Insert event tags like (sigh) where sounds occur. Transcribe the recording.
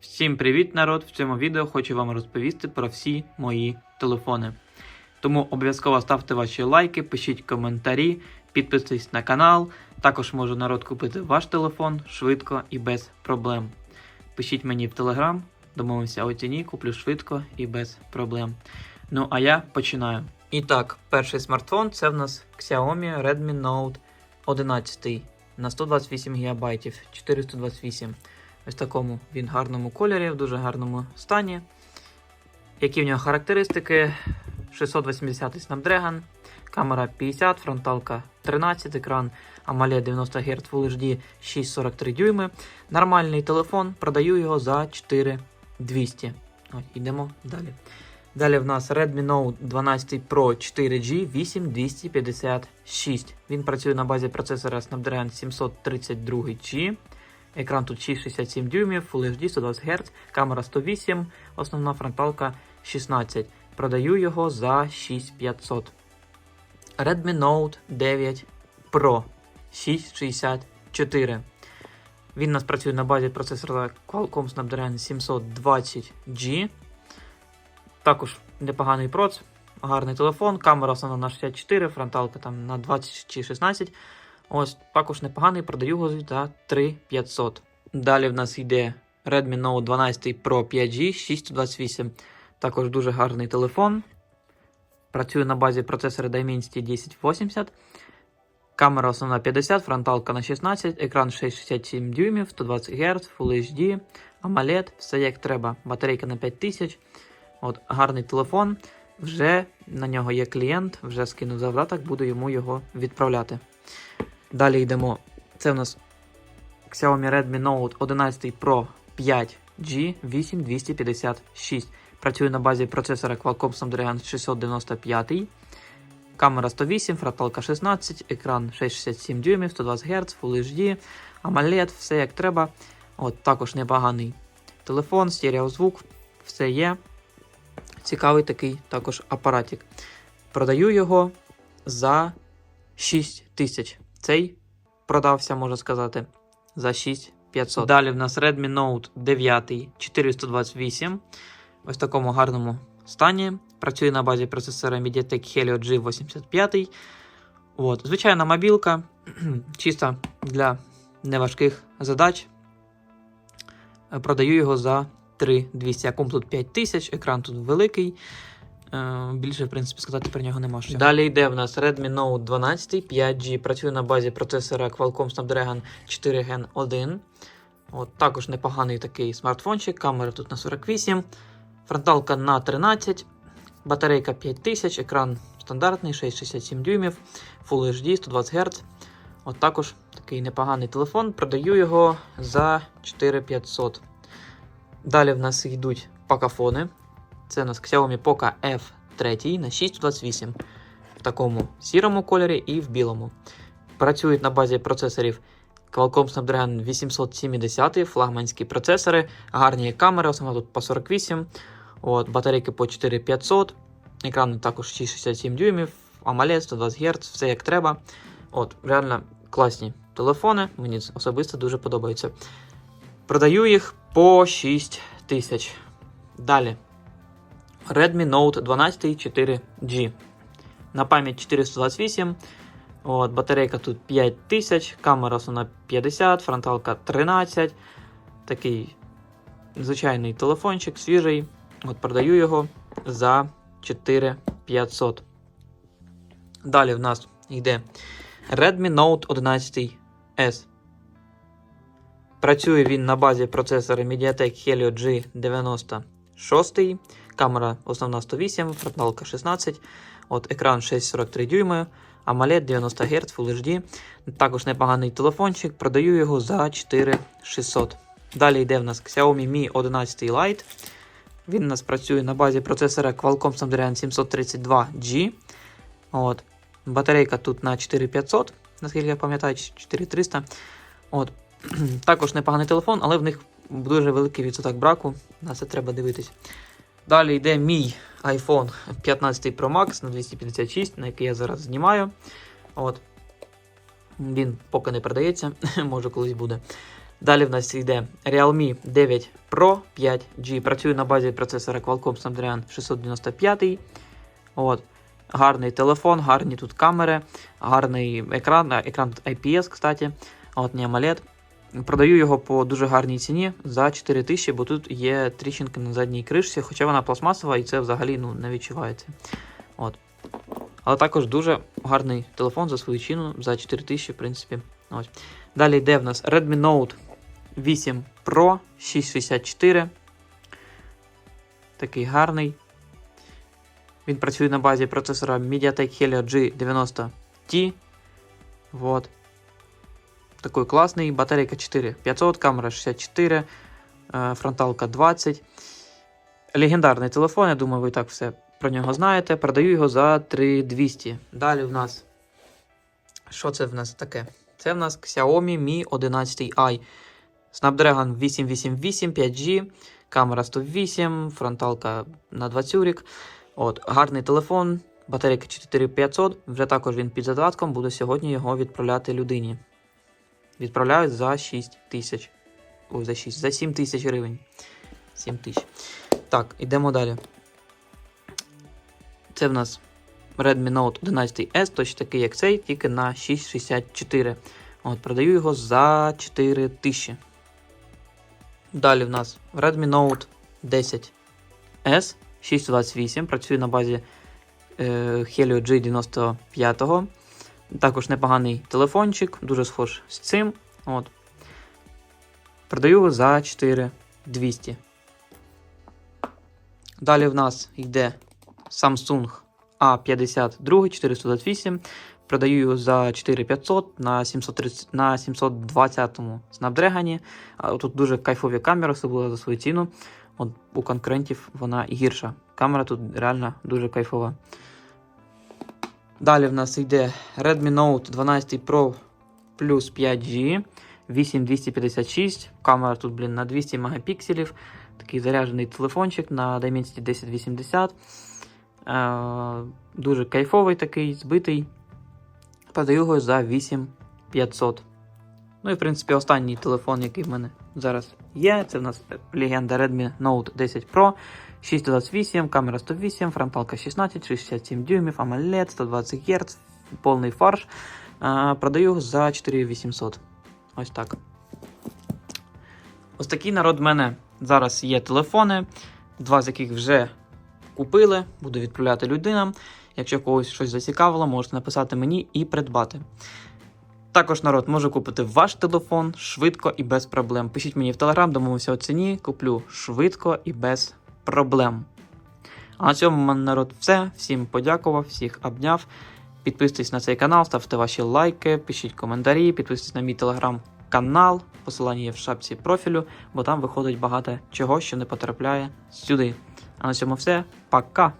Всім привіт, народ! В цьому відео хочу вам розповісти про всі мої телефони. Тому обов'язково ставте ваші лайки, пишіть коментарі, підписуйтесь на канал. Також можу народ купити ваш телефон швидко і без проблем. Пишіть мені в телеграм, домовимося у ціні, куплю швидко і без проблем. Ну а я починаю. І так, перший смартфон це в нас Xiaomi Redmi Note 11 на 128 ГБ, 428. Ось такому він гарному кольорі, в дуже гарному стані. Які в нього характеристики? 680 Snapdragon, камера 50, фронталка 13, екран AMOLED 90 Гц Full HD 643 дюйми. Нормальний телефон, продаю його за 4200. Ось, йдемо далі. Далі в нас Redmi Note 12 Pro 4G 8256. Він працює на базі процесора Snapdragon 732G. Екран тут 6,67 дюймів, Full HD 120 Гц, камера 108, основна фронталка 16. Продаю його за 6500. Redmi Note 9 Pro 664. Він у нас працює на базі процесора Qualcomm Snapdragon 720G. Також непоганий проц, гарний телефон, камера основна на 64, фронталка там на 20 чи 16. Ось також непоганий, продаю його за 3500. Далі в нас йде Redmi Note 12 Pro 5G 628. Також дуже гарний телефон. Працює на базі процесора Dimensity 1080. Камера основна 50, фронталка на 16, екран 6,67 дюймів, 120 Гц, Full HD, AMOLED, все як треба. Батарейка на 5000. От, гарний телефон. Вже на нього є клієнт, вже скинув завдаток, буду йому його відправляти. Далі йдемо. Це у нас Xiaomi Redmi Note 11 Pro 5G 8256. Працює на базі процесора Qualcomm Snapdragon 695. Камера 108, фронталка 16, екран 667 дюймів, 120 Гц, Full HD, AMOLED, все як треба. От Також непоганий телефон, стереозвук, все є. Цікавий такий також апаратик. Продаю його за 6 тисяч. Цей продався, можна сказати, за 6500. Далі в нас Redmi Note 9 428. Ось в такому гарному стані. Працює на базі процесора MediaTek Helio G85. От. Звичайна мобілка, (clears throat) чисто для неважких задач. Продаю його за 3200. Акум тут 5000, екран тут великий. Е, Більше, в принципі, сказати про нього нема що. Далі йде в нас Redmi Note 12 5G. Працює на базі процесора Qualcomm Snapdragon 4 Gen 1. От, також непоганий такий смартфончик. Камера тут на 48, фронталка на 13, батарейка 5000, екран стандартний, 6,67 дюймів, Full HD 120 Гц. От також такий непоганий телефон. Продаю його за 4500. Далі в нас йдуть пакафони. Це у нас Xiaomi Poco F3 на 628 в такому сірому кольорі і в білому. Працюють на базі процесорів Qualcomm Snapdragon 870, флагманські процесори, гарні камери, основна тут по 48, от, батарейки по 4500, екрани також 667 дюймів, AMOLED 120 Гц, все як треба. От, Реально класні телефони, мені особисто дуже подобаються. Продаю їх по 6 тисяч. Далі. Redmi Note 12 4G. На пам'ять 428. От, батарейка тут 5000, камера основна 50, фронталка 13. Такий звичайний телефончик, свіжий. От Продаю його за 4500. Далі в нас йде Redmi Note 11 S. Працює він на базі процесора MediaTek Helio G96. Камера основна 108, фронталка 16. От Екран 643 дюйми. AMOLED 90 Гц Full HD. Також непоганий телефончик. Продаю його за 4600. Далі йде в нас Xiaomi Mi 11 Lite. Він у нас працює на базі процесора Qualcomm Snapdragon 732G. От. Батарейка тут на 4500, наскільки я пам'ятаю, 4300. От. (clears throat) Також непоганий телефон, але в них дуже великий відсоток браку. На це треба дивитись. Далі йде мій iPhone 15 Pro Max на 256, на який я зараз знімаю. От. Він поки не продається, (laughs) може колись буде. Далі в нас йде Realme 9 Pro 5G. Працює на базі процесора Qualcomm Snapdragon 695. От. Гарний телефон, гарні тут камери, гарний екран, екран тут IPS, кстати. От не AMOLED. Продаю його по дуже гарній ціні за 4 тисячі, бо тут є тріщинки на задній кришці, хоча вона пластмасова і це взагалі ну, не відчувається. От. Але також дуже гарний телефон за свою ціну, за 4 тисячі, в принципі. Ось. Далі йде в нас Redmi Note 8 Pro 664. Такий гарний. Він працює на базі процесора MediaTek Helio G90T. Вот. Такий класний. Батарейка 4500, камера 64, е, фронталка 20. Легендарний телефон, я думаю, ви так все про нього знаєте. Продаю його за 3200. Далі в нас. Що це в нас таке? Це в нас Xiaomi Mi 11i. Snapdragon 888 5G, камера 108, фронталка на 20 От, гарний телефон, батарейка 4500. Вже також він під задатком. Буду сьогодні його відправляти людині. Відправляють за 6 тисяч. Ой, за 6, за 7 тисяч гривень. 7 тисяч. Так, йдемо далі. Це в нас Redmi Note 11S, точно такий, як цей, тільки на 6,64. От, продаю його за 4 тисячі. Далі в нас Redmi Note 10S 628. Працює на базі е, Helio G95. Також непоганий телефончик, дуже схож з цим. От. Продаю за 4200. Далі в нас йде Samsung A52 428. Продаю його за 4500 на 730, на 720 Snapdragon. Тут дуже кайфові камери, особливо за свою ціну. От у конкурентів вона гірша. Камера тут реально дуже кайфова. Далі в нас йде Redmi Note 12 Pro Plus 5G 8256. Камера тут, блін, на 200 мегапікселів. Такий заряджений телефончик на Dimensity 1080. Е, дуже кайфовий такий, збитий. Продаю його за 8500. Ну і в принципі останній телефон, який в мене зараз є. Це в нас легенда Redmi Note 10 Pro. 628, камера 108, фронталка 16, 67 дюймів, AMOLED, 120 Гц, повний фарш. Продаю за 4800. Ось так. Ось такий народ в мене зараз є телефони, два з яких вже купили, буду відправляти людинам. Якщо когось щось зацікавило, можете написати мені і придбати. Також народ може купити ваш телефон швидко і без проблем. Пишіть мені в телеграм, домовимося у ціні, куплю швидко і без проблем. А на цьому в мене народ все. Всім подякував, всіх обняв. Підписуйтесь на цей канал, ставте ваші лайки, пишіть коментарі, підписуйтесь на мій телеграм-канал. Посилання є в шапці профілю, бо там виходить багато чого, що не потрапляє сюди. А на цьому все. Пока!